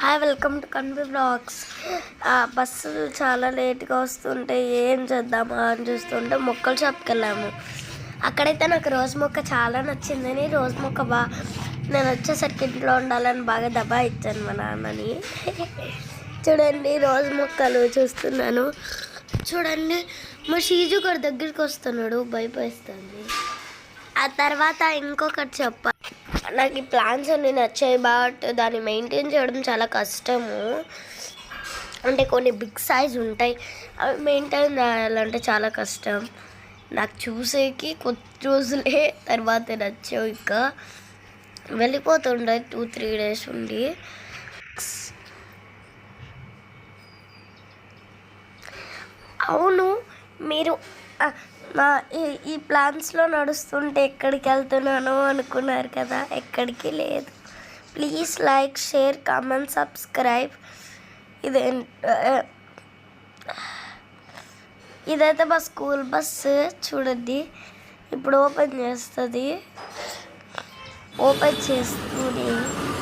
Hi welcome to Kanvi blogs బస్సులు చాలా లేట్గా వస్తుంటే ఏం చేద్దామా అని చూస్తుంటే మొక్కల షాప్కి వెళ్ళాము అక్కడైతే నాకు రోజు మొక్క చాలా నచ్చిందని రోజు మొక్క బా నేను వచ్చేసరికి ఇంట్లో ఉండాలని బాగా దబా ఇచ్చాను మా నాన్నని. చూడండి రోజు మొక్కలు చూస్తున్నాను. చూడండి మా షీజు గారి దగ్గరికి వస్తున్నాడు భయపడిస్తుంది. ఆ తర్వాత ఇంకొకటి చెప్పాలి నాకు ఈ ప్లాన్స్ అన్ని నచ్చాయి బట్ దాన్ని మెయింటైన్ చేయడం చాలా కష్టము. అంటే కొన్ని బిగ్ సైజ్ ఉంటాయి. అవి మెయింటైన్ చేయాలంటే చాలా కష్టం. నాకు చూసేకి కొద్ది రోజులే తర్వాత నచ్చావు ఇంకా. వెళ్ళిపోతుండే టూ త్రీ డేస్ ఉండి. అవును మీరు నా ఈ- ఈ ప్లాన్స్లో నడుస్తుంటే ఎక్కడికి వెళ్తున్నాను అనుకున్నారు కదా ఎక్కడికి లేదు. Please like share comment subscribe ఇదే ఇదైతే మా స్కూల్ బస్సు చూడండి. ఇప్పుడు ఓపెన్ చేస్తుంది. ఓపెన్ చేస్తుంది